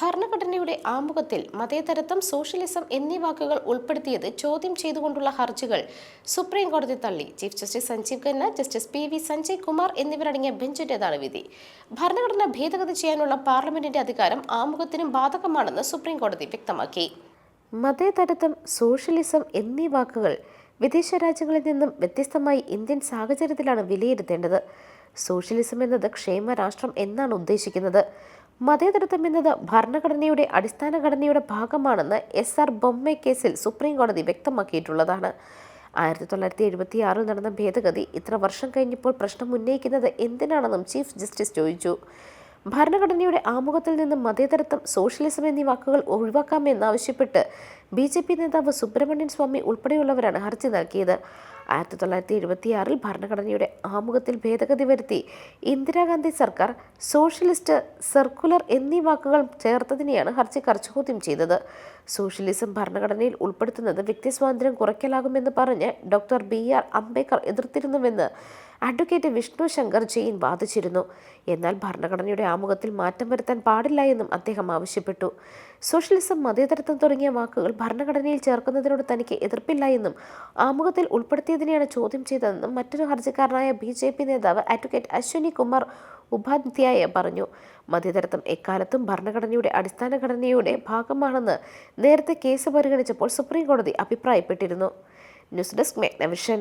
ഭരണഘടനയുടെ ആമുഖത്തിൽ മതേതരത്വം സോഷ്യലിസം എന്നീ വാക്കുകൾ ഉൾപ്പെടുത്തിയത് ചോദ്യം ചെയ്തുകൊണ്ടുള്ള ഹർജികൾ സുപ്രീം കോടതി തള്ളി. Chief justice Sanjiv Khanna justice P V Sanjay Kumar എന്നിവരടങ്ങിയ ബെഞ്ചിന്റേതാണ് വിധി ഭരണഘടന ഭേദഗതി ചെയ്യാനുള്ള പാർലമെന്റിന്റെ അധികാരം ആമുഖത്തിനും ബാധകമാണെന്ന് സുപ്രീം കോടതി വ്യക്തമാക്കി. മതേതരത്വം സോഷ്യലിസം എന്നീ വാക്കുകൾ വിദേശ രാജ്യങ്ങളിൽ നിന്നും വ്യത്യസ്തമായി ഇന്ത്യൻ സാഹചര്യത്തിലാണ് വിലയിരുത്തേണ്ടത്. സോഷ്യലിസം എന്നത് ക്ഷേമ രാഷ്ട്രം എന്നാണ് ഉദ്ദേശിക്കുന്നത്. മതേതരത്വം എന്നത് ഭരണഘടനയുടെ അടിസ്ഥാന ഘടനയുടെ ഭാഗമാണെന്ന് എസ് ആർ ബൊമ്മെ കേസിൽ സുപ്രീം കോടതി വ്യക്തമാക്കിയിട്ടുള്ളതാണ്. ആയിരത്തി തൊള്ളായിരത്തി എഴുപത്തി ആറിൽ നടന്ന ഭേദഗതി ഇത്ര വർഷം കഴിഞ്ഞപ്പോൾ പ്രശ്നം ഉന്നയിക്കുന്നത് എന്തിനാണെന്നും ചീഫ് ജസ്റ്റിസ് ചോദിച്ചു. ഭരണഘടനയുടെ ആമുഖത്തിൽ നിന്ന് മതേതരത്വം സോഷ്യലിസം എന്നീ വാക്കുകൾ ഒഴിവാക്കാമെന്നാവശ്യപ്പെട്ട് ബി ജെ പി നേതാവ് സുബ്രഹ്മണ്യൻ സ്വാമി ഉൾപ്പെടെയുള്ളവരാണ് ഹർജി നൽകിയത്. ആയിരത്തി തൊള്ളായിരത്തി എഴുപത്തിയാറിൽ ഭരണഘടനയുടെ ആമുഖത്തിൽ ഭേദഗതി വരുത്തി ഇന്ദിരാഗാന്ധി സർക്കാർ സോഷ്യലിസ്റ്റ് സർക്കുലർ എന്നീ വാക്കുകൾ ചേർത്തതിനെയാണ് ഹർജിക്കാർ ചോദ്യം ചെയ്തത്. സോഷ്യലിസം ഭരണഘടനയിൽ ഉൾപ്പെടുത്തുന്നത് വ്യക്തിസ്വാതന്ത്ര്യം കുറയ്ക്കലാകുമെന്ന് പറഞ്ഞ് ഡോക്ടർ ബി ആർ അംബേദ്കർ എതിർത്തിരുന്നുവെന്ന് അഡ്വക്കേറ്റ് വിഷ്ണു ശങ്കർ ജെയിൻ വാദിച്ചിരുന്നു. എന്നാൽ ഭരണഘടനയുടെ ആമുഖത്തിൽ മാറ്റം വരുത്താൻ പാടില്ല എന്നും അദ്ദേഹം ആവശ്യപ്പെട്ടു. സോഷ്യലിസം മതേതരത്വം തുടങ്ങിയ വാക്കുകൾ ഭരണഘടനയിൽ ചേർക്കുന്നതിനോട് തനിക്ക് എതിർപ്പില്ല എന്നും ആമുഖത്തിൽ ഉൾപ്പെടുത്തിയതിനെയാണ് ചോദ്യം ചെയ്തതെന്നും മറ്റൊരു ഹർജിക്കാരനായ ബി ജെ പി നേതാവ് അഡ്വക്കേറ്റ് അശ്വിനി കുമാർ ഉപാധ്യായ പറഞ്ഞു. മതേതരത്വം എക്കാലത്തും ഭരണഘടനയുടെ അടിസ്ഥാന ഘടനയുടെ ഭാഗമാണെന്ന് നേരത്തെ കേസ് പരിഗണിച്ചപ്പോൾ സുപ്രീം കോടതി അഭിപ്രായപ്പെട്ടിരുന്നു. News desk മെഗ്നവിഷൻ